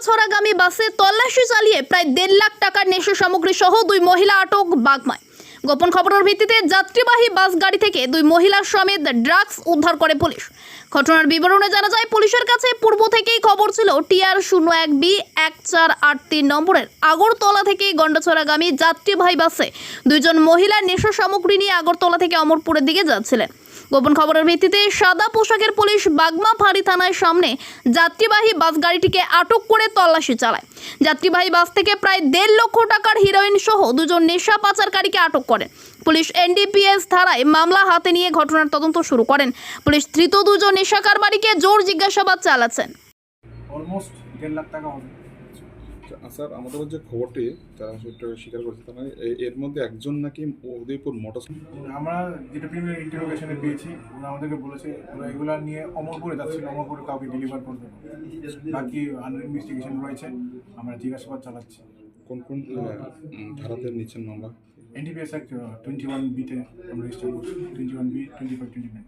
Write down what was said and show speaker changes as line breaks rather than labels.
গন্ডাছড়াগামী বাসে তল্লাশি চালিয়ে প্রায় দেড় লাখ টাকার নেশা সামগ্রী সহ দুই মহিলা আটক বাগমায়। গোপন খবরের ভিত্তিতে যাত্রীবাহী বাস গাড়ি থেকে দুই মহিলার সমেত ড্রাগস উদ্ধার করে পুলিশ। ঘটনার বিবরণে জানা যায়, পুলিশের কাছে পূর্ব থেকেই খবর ছিল টিআর শূন্য এক বি এক চার আট তিন নম্বরের আগরতলা থেকে গন্ডাছড়াগামী যাত্রীবাহী বাসে দুইজন মহিলা নেশা সামগ্রী নিয়ে আগরতলা থেকে অমরপুরের দিকে যাচ্ছিলেন। গোপন খবরের ভিত্তিতে সাদা পোশাকের পুলিশ বাগমা ফাঁড়ি থানার সামনে যাত্রীবাহী বাস গাড়িটিকে আটক করে তল্লাশি চালায়। যাত্রীবাহী বাস থেকে প্রায় দেড় লক্ষ টাকার হিরোইন সহ দুজন নেশা পাচারকারীকে আটক করেন পুলিশ এনডিপিএস ধারায় মামলা হাতে নিয়ে ঘটনার তদন্ত শুরু করেন। পুলিশ ধৃত দুজন নেশা কারবারিকে জোর জিজ্ঞাসাবাদ চালাচ্ছেন।
অলমোস্ট দেড় লাখ টাকা হবে।
স্যার আমাদের যে খবরটি তারা সেটা স্বীকার করেছে তার মানে এর মধ্যে একজন নাকি উদয়পুর মোটর
আমরা যেটা প্রিমিয়ার ইন্টারোগেশনে পেয়েছি ওরা আমাদেরকে বলেছে ওরা এগুলা নিয়ে অমরপুরে যাচ্ছিল অমরপুরে কাউকে ডেলিভার করবে বাকি আন্ডার ইনভেস্টিগেশন রয়েছে আমরা জিজ্ঞাসাবাদ চালাচ্ছি।
কোন কোন ধারাতে নিচ্ছেন মামলা
এনডিপিএস অ্যাক্ট টোয়েন্টি ওয়ান বিতে আমরা রেজিস্টার করছি twenty one B twenty five twenty nine